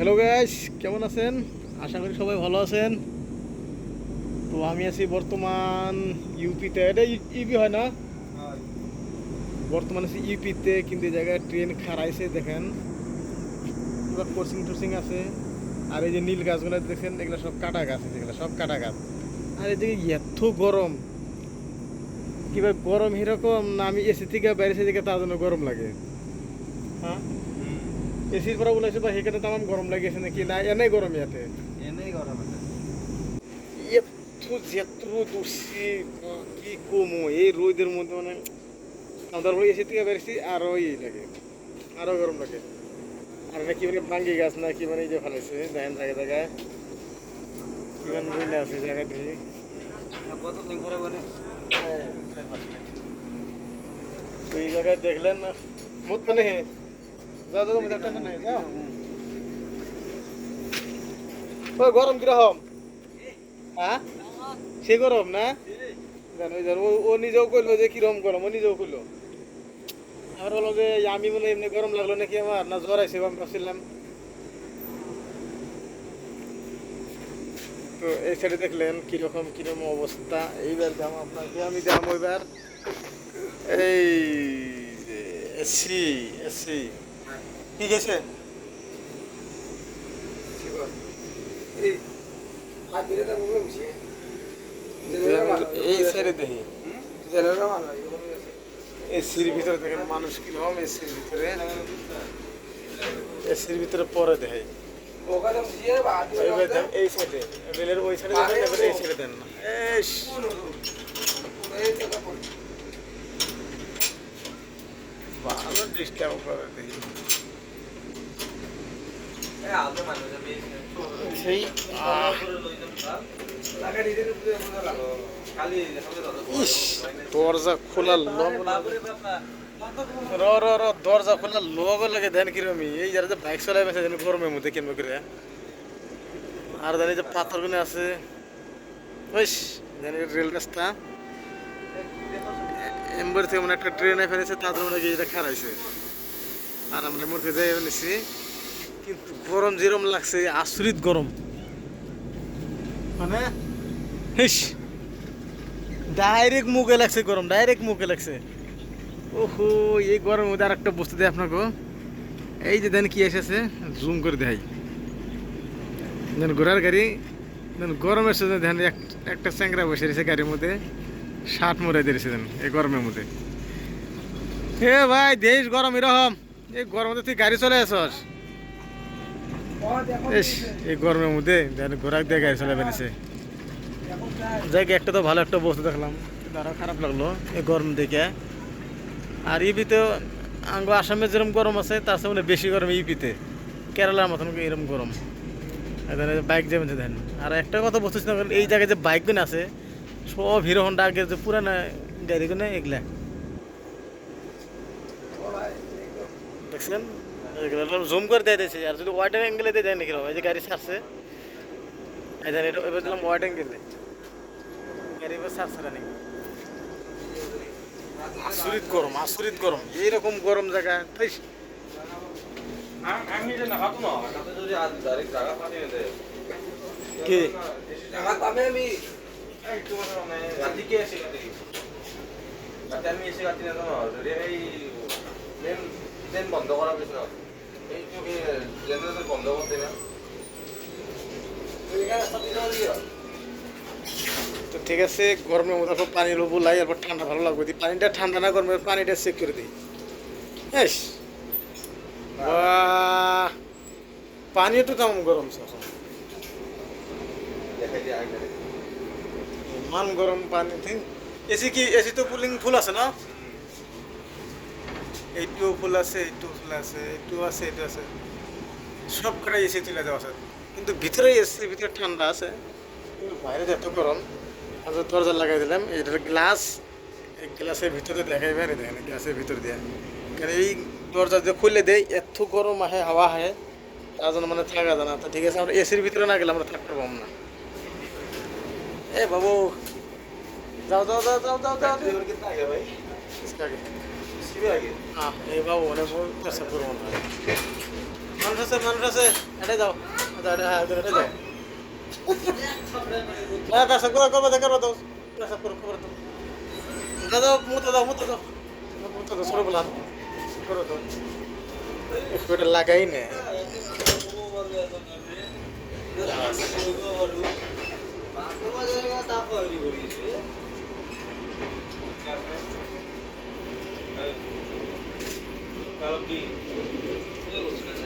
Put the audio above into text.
Hello guys কেমন আছেন? আশা করি সবাই ভালো আছেন। তো আমি আছি বর্তমান ইউপিতে এটা ইউপি হয় না? বর্তমানে আছি ইউপিতে কিন্তু এই জায়গায় ট্রেন খারাইছে দেখেন। কোচিং টোচিং আছে। আর এই যে নীল গাছগুলো দেখেন, এগুলো সব কাটা গাছ যেগুলো সব কাটা গাছ। আর এদিকে এত গরম। কিবা গরম এরকম? না, আমি এসি থেকে বাইরে থেকে তার জন্য গরম লাগে। হ্যাঁ? এসির পরে বলেছে বা সেখানে তামাম গরম লাগেছে নাকি? না এনে গরম ইয়াতে। এনেই গরম আছে। এত যেত দূরছি কি কমো এই রোদের মধ্যে মানে আমাদের ওই এসি থেকে বেরিয়েছি আরও ইয়ে লাগে আরও গরম লাগে। আর নাকি মানে ভাঙ্গি গাছ না কি মানে এই যে ফেলেছে দেখেন জায়গায় জায়গায় কিমান বইলে আছে জায়গা দিয়ে কতদিন করে বলে তো এই জায়গায় দেখলেন না। মুত মানে গরম কীরকম? হ্যাঁ? সে গরম না? ও- নিজেও কইলো যে কীরকম গরম, ও নিজেও কইলো। আমার বলল যে, আমি হয় এমনি গরম লাগল নাকি আমার? না জ্বর আইসে আমি ভাবছিলাম। তো এই সাইডে দেখলেন কীরকম কীরকম অবস্থা। এইবার দাম আপনাকে আমি দাম ওইবার এই এসি এসি। কি গেছে? এই সাইডে দেখি এসির ভিতরে দেখেন মানুষ কীরকম এসির ভিতরে। এসির ভিতরে পরে দেখে এই সাইডে। রেলের ওই সাইডে দেখেন এই সাইডে দেন না। ভালো ডিস্টার্ব করে দেখি সেই ইস, দরজা খোলা লগ র র র, দরজা খোলা লগ লাগে দেন কিরমি এই যারা যে বাইক চলাই বেছে দেন গরমের মধ্যে কেমন করে? আর জানি যে পাথর গুনে আছে। ওইস জানি রেল রাস্তা। এম্বার থেকে মানে একটা ট্রেনে ফেলেছে তাদের মনে হয় এটা খারাইছে আর আমরা মধ্যে যাই ফেলেছি কিন্তু গরম যেরম লাগছে আশ্রিত গরম। মানে? হিস। ডাইরেক্ট মুখে লাগছে গরম ডাইরেক্ট মুখে লাগছে। ওহো এই গরমের মধ্যে আর একটা বস্তু দেয় আপনাকে। এই যে দেন কি এসেছে জুম করে দেয় দেন ঘোড়ার গাড়ি দেন গরমের সাথে দেন এক- একটা চ্যাংরা বসে রয়েছে গাড়ির মধ্যে ষাট মরে দিয়েছে দেন এই গরমের মধ্যে। এ ভাই দেশ গরম এরকম। এই মধ্যে তুই গাড়ি চলে আসস। এই গরমের মধ্যে ঘোড়া দিয়ে গাড়ি চলে বেরিয়েছে যাই একটা তো ভালো একটা বস্তু দেখলাম। আরও খারাপ লাগল এই গরম দেখে আর ইপিতে আঙ্গ আসামে যেরকম গরম আছে তার সাথে মানে বেশি গরম ইপিতে। কেরালার মতন এরকম গরম। বাইক যাবেন দেন। আর একটা কথা বস্তু ছিল, এই জায়গায় যে বাইকগুলো আছে সব হিরো হন্ডা আগে যে পুরানো গাড়িগুলো এগুলা। জুম করে দিয়ে দিয়েছে। আর যদি ওয়াইড অ্যাঙ্গেলে দিয়ে দেয় নাকি? এই যে গাড়ি ছাড়ছে। এই দেন এটা এবার দিলাম ওয়াইড অ্যাঙ্গেলে গাড়ি এবার ছাড়ছে না নাকি? আচরিত গরম আচরিত গরম। এইরকম গরম জায়গা। তাই কি? আমি একটু মানে রাতিকে এসে রাতে আমি এসে কাটি না জানো যদি এই ট্রেন বন্ধ করার পিছনে এইটু কি জেনারেটর বন্ধ করতে না তো ঠিক আছে গরমের মধ্যে অল্প পানি লোবো লাই এরপর ঠান্ডা ভালো লাগবে। দিই পানিটা ঠান্ডা না গরমে পানিটা চেক করে দিই। এস বাহ! পানিও তো তেমন গরম স্যার। মান গরম পানি এসি কি এসি তো কুলিং ফুল আছে না? এইটুও ফুল আছে এইটুও ফুল আছে এইটুও আছে এইটু আছে। সব কটা এসি তুলে দেওয়া আছে। কিন্তু ভিতরে এসি ভিতরে ঠান্ডা আছে। কিন্তু বাইরে এত গরম আর দরজা লাগাই দিলাম। এটার গ্লাস এই গ্লাসের ভিতরে দেখাই বাইরে দেখেন গ্লাসের ভিতর দিয়ে। কারণ এই দরজা যে খুলে দেয় এত গরম আহে হাওয়া আহে। তার জন্য মানে থাকা যায় না তো ঠিক আছে আমরা এসির ভিতরে না গেলে আমরা থাকতে পারব না এ বাবু যাও যাও যাও যাও যাও যাও। ড্রাইভার এই বাবু অনেক কাছে করব না মানুষ আছে মানুষ আছে এটা যাও হ্যাঁ এটা যাও হ্যাঁ পেশা করে করব করব তো পেশা করো করো তো দাদা মুতো দাও মুতো দাও মুতো দাও সরে বলা করো তো একটু এটা লাগাই নে তারপর Okay.